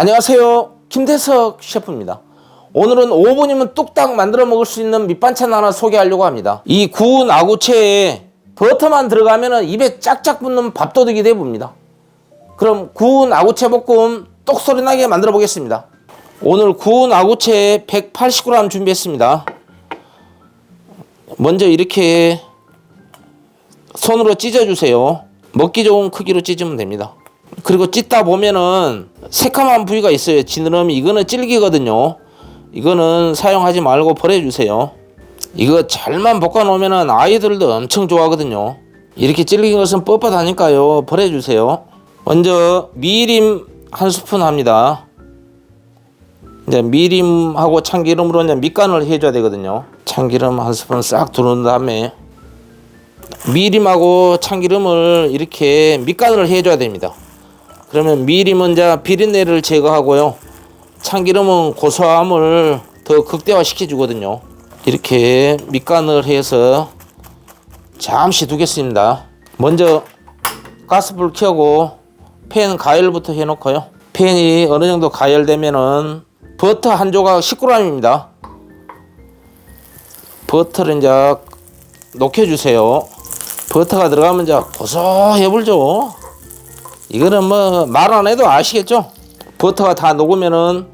안녕하세요. 김대석 셰프입니다. 오늘은 5분이면 뚝딱 만들어 먹을 수 있는 밑반찬 하나 소개하려고 합니다. 이 구운 아구채에 버터만 들어가면 입에 짝짝 붙는 밥도둑이 되봅니다. 그럼 구운 아구채 볶음 똑소리 나게 만들어 보겠습니다. 오늘 구운 아구채 180g 준비했습니다. 먼저 이렇게 손으로 찢어주세요. 먹기 좋은 크기로 찢으면 됩니다. 그리고 찢다 보면은 새카만 부위가 있어요. 지느러미 이거는 질기거든요. 이거는 사용하지 말고 버려주세요. 이거 잘만 볶아 놓으면은 아이들도 엄청 좋아하거든요. 이렇게 질긴 것은 뻣뻣하니까요. 버려주세요. 먼저 미림 한 스푼 합니다. 이제 미림하고 참기름으로 이제 밑간을 해줘야 되거든요. 참기름 한 스푼 싹 두른 다음에 미림하고 참기름을 이렇게 밑간을 해줘야 됩니다. 그러면 미림은 이제 비린내를 제거하고요. 참기름은 고소함을 더 극대화 시켜 주거든요. 이렇게 밑간을 해서 잠시 두겠습니다. 먼저 가스불 켜고 팬 가열부터 해놓고요. 팬이 어느 정도 가열되면은 버터 한 조각 10g입니다. 버터를 이제 녹여주세요. 버터가 들어가면 이제 고소해 불죠. 이거는 뭐 말 안 해도 아시겠죠? 버터가 다 녹으면은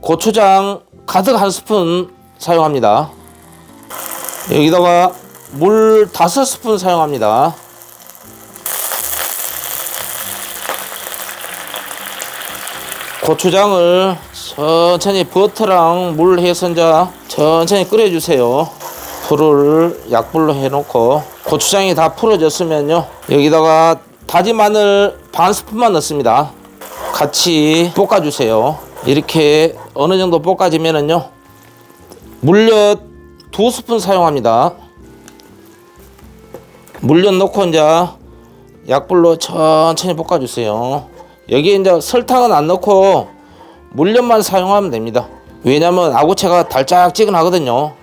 고추장 가득 한 스푼 사용합니다. 여기다가 물 다섯 스푼 사용합니다. 고추장을 천천히 버터랑 물 해서 이제 천천히 끓여주세요. 불을 약불로 해놓고 고추장이 다 풀어졌으면요 여기다가 다진 마늘 반 스푼만 넣습니다. 같이 볶아주세요. 이렇게 어느 정도 볶아지면은요 물엿 두 스푼 사용합니다. 물엿 넣고 이제 약불로 천천히 볶아주세요. 여기에 이제 설탕은 안 넣고 물엿만 사용하면 됩니다. 왜냐면 아구채가 달짝지근하거든요.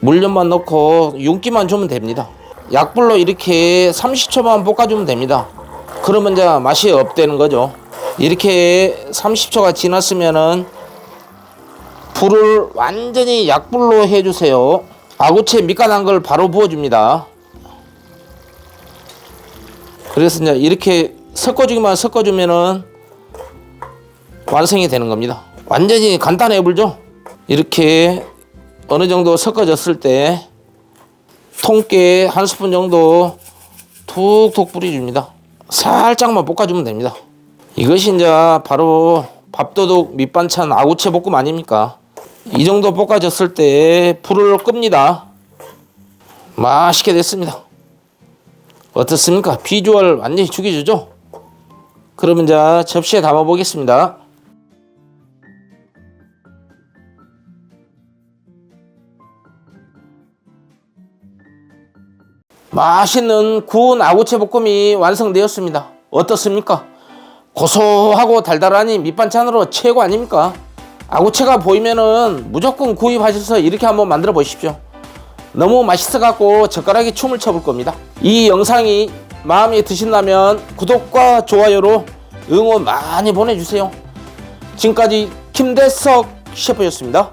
물엿만 넣고 윤기만 주면 됩니다. 약불로 이렇게 30초만 볶아주면 됩니다. 그러면 이제 맛이 없다는 거죠. 이렇게 30초가 지났으면은 불을 완전히 약불로 해주세요. 아구채 밑간한 걸 바로 부어줍니다. 그래서 이제 이렇게 섞어주기만 섞어주면은 완성이 되는 겁니다. 완전히 간단해 불죠? 이렇게 어느 정도 섞어졌을 때 통깨 한 스푼 정도 툭툭 뿌려줍니다. 살짝만 볶아주면 됩니다. 이것이 이제 바로 밥도둑 밑반찬 아구채 볶음 아닙니까? 이 정도 볶아졌을 때 불을 끕니다. 맛있게 됐습니다. 어떻습니까? 비주얼 완전히 죽여주죠? 그러면 이제 접시에 담아 보겠습니다. 맛있는 구운 아구채 볶음이 완성되었습니다. 어떻습니까? 고소하고 달달하니 밑반찬으로 최고 아닙니까? 아구채가 보이면은 무조건 구입하셔서 이렇게 한번 만들어 보십시오. 너무 맛있어 갖고 젓가락이 춤을 춰볼 겁니다. 이 영상이 마음에 드신다면 구독과 좋아요로 응원 많이 보내주세요. 지금까지 김대석 셰프였습니다.